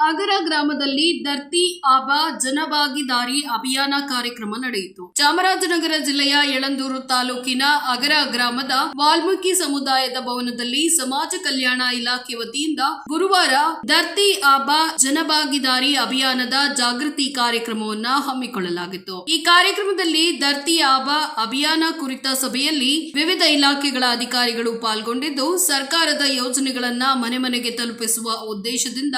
ಅಗರ ಗ್ರಾಮದಲ್ಲಿ ಧರ್ತಿ ಆಬಾ ಜನಭಾಗಿದಾರಿ ಅಭಿಯಾನ ಕಾರ್ಯಕ್ರಮ ನಡೆಯಿತು. ಚಾಮರಾಜನಗರ ಜಿಲ್ಲೆಯ ಯಳಂದೂರು ತಾಲೂಕಿನ ಅಗರ ಗ್ರಾಮದ ವಾಲ್ಮೀಕಿ ಸಮುದಾಯದ ಭವನದಲ್ಲಿ ಸಮಾಜ ಕಲ್ಯಾಣ ಇಲಾಖೆ ವತಿಯಿಂದ ಗುರುವಾರ ಧರ್ತಿ ಆಬಾ ಜನಭಾಗಿದಾರಿ ಅಭಿಯಾನದ ಜಾಗೃತಿ ಕಾರ್ಯಕ್ರಮವನ್ನ ಹಮ್ಮಿಕೊಳ್ಳಲಾಗಿತ್ತು. ಈ ಕಾರ್ಯಕ್ರಮದಲ್ಲಿ ಧರ್ತಿ ಆಬಾ ಅಭಿಯಾನ ಕುರಿತ ಸಭೆಯಲ್ಲಿ ವಿವಿಧ ಇಲಾಖೆಗಳ ಅಧಿಕಾರಿಗಳು ಪಾಲ್ಗೊಂಡಿದ್ದು, ಸರ್ಕಾರದ ಯೋಜನೆಗಳನ್ನ ಮನೆ ಮನೆಗೆ ತಲುಪಿಸುವ ಉದ್ದೇಶದಿಂದ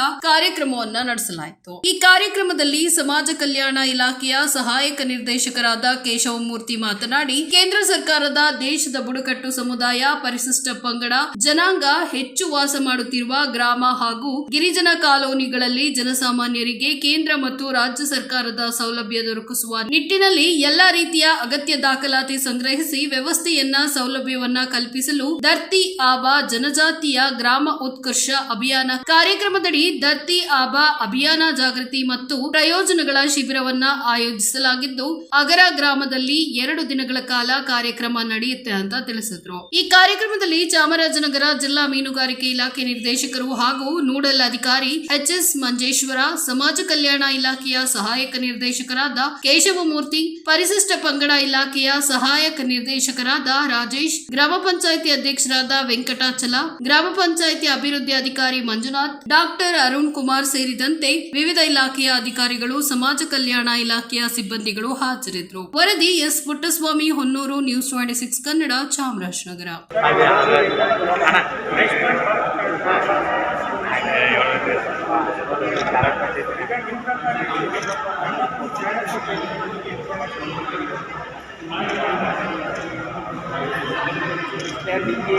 ಕಾರ್ಯಕ್ರಮವನ್ನ ನಡೆಸಲಾಯಿತು. ಈ ಕಾರ್ಯಕ್ರಮದಲ್ಲಿ ಸಮಾಜ ಕಲ್ಯಾಣ ಇಲಾಖೆಯ ಸಹಾಯಕ ನಿರ್ದೇಶಕರಾದ ಕೇಶವಮೂರ್ತಿ ಮಾತನಾಡಿ, ಕೇಂದ್ರ ಸರ್ಕಾರದ ದೇಶದ ಬುಡಕಟ್ಟು ಸಮುದಾಯ ಪರಿಶಿಷ್ಟ ಪಂಗಡ ಜನಾಂಗ ಹೆಚ್ಚು ವಾಸ ಮಾಡುತ್ತಿರುವ ಗ್ರಾಮ ಹಾಗೂ ಗಿರಿಜನ ಕಾಲೋನಿಗಳಲ್ಲಿ ಜನಸಾಮಾನ್ಯರಿಗೆ ಕೇಂದ್ರ ಮತ್ತು ರಾಜ್ಯ ಸರ್ಕಾರದ ಸೌಲಭ್ಯ ದೊರಕಿಸುವ ನಿಟ್ಟಿನಲ್ಲಿ ಎಲ್ಲಾ ರೀತಿಯ ಅಗತ್ಯ ದಾಖಲಾತಿ ಸಂಗ್ರಹಿಸಿ ವ್ಯವಸ್ಥೆಯನ್ನ ಸೌಲಭ್ಯವನ್ನ ಕಲ್ಪಿಸಲು ದರ್ತಿ ಆಬಾ ಜನಜಾತಿಯ ಗ್ರಾಮ ಉತ್ಕರ್ಷ ಅಭಿಯಾನ ಕಾರ್ಯಕ್ರಮದಡಿ ದರ್ತಿ ಆಬಾ ಅಭಿಯಾನ ಜಾಗೃತಿ ಮತ್ತು ಪ್ರಯೋಜನಗಳ ಶಿಬಿರವನ್ನ ಆಯೋಜಿಸಲಾಗಿದ್ದು, ಅಗರ ಗ್ರಾಮದಲ್ಲಿ ಎರಡು ದಿನಗಳ ಕಾಲ ಕಾರ್ಯಕ್ರಮ ನಡೆಯುತ್ತೆ ಅಂತ ತಿಳಿಸಿದ್ರು. ಈ ಕಾರ್ಯಕ್ರಮದಲ್ಲಿ ಚಾಮರಾಜನಗರ ಜಿಲ್ಲಾ ಮೀನುಗಾರಿಕೆ ಇಲಾಖೆ ನಿರ್ದೇಶಕರು ಹಾಗೂ ನೋಡಲ್ ಅಧಿಕಾರಿ ಎಚ್ ಎಸ್ ಮಂಜೇಶ್ವರ, ಸಮಾಜ ಕಲ್ಯಾಣ ಇಲಾಖೆಯ ಸಹಾಯಕ ನಿರ್ದೇಶಕರಾದ ಕೇಶವಮೂರ್ತಿ, ಪರಿಶಿಷ್ಟ ಪಂಗಡ ಇಲಾಖೆಯ ಸಹಾಯಕ ನಿರ್ದೇಶಕರಾದ ರಾಜೇಶ್, ಗ್ರಾಮ ಪಂಚಾಯಿತಿ ಅಧ್ಯಕ್ಷರಾದ ವೆಂಕಟಾಚಲ, ಗ್ರಾಮ ಪಂಚಾಯಿತಿ ಅಭಿವೃದ್ಧಿ ಅಧಿಕಾರಿ ಮಂಜುನಾಥ್, ಡಾಕ್ಟರ್ ಅರುಣ್ ಕುಮಾರ್ ಸೇರಿದಂತೆ ವಿವಿಧ ಇಲಾಖೆಯ ಅಧಿಕಾರಿಗಳು, ಸಮಾಜ ಕಲ್ಯಾಣ ಇಲಾಖೆಯ ಸಿಬ್ಬಂದಿಗಳು ಹಾಜರಿದ್ದರು. ವರದಿ S. Puttaswamy, Honnur, news twenty six Kannada, Chamarajanagar. Thank Kamaraj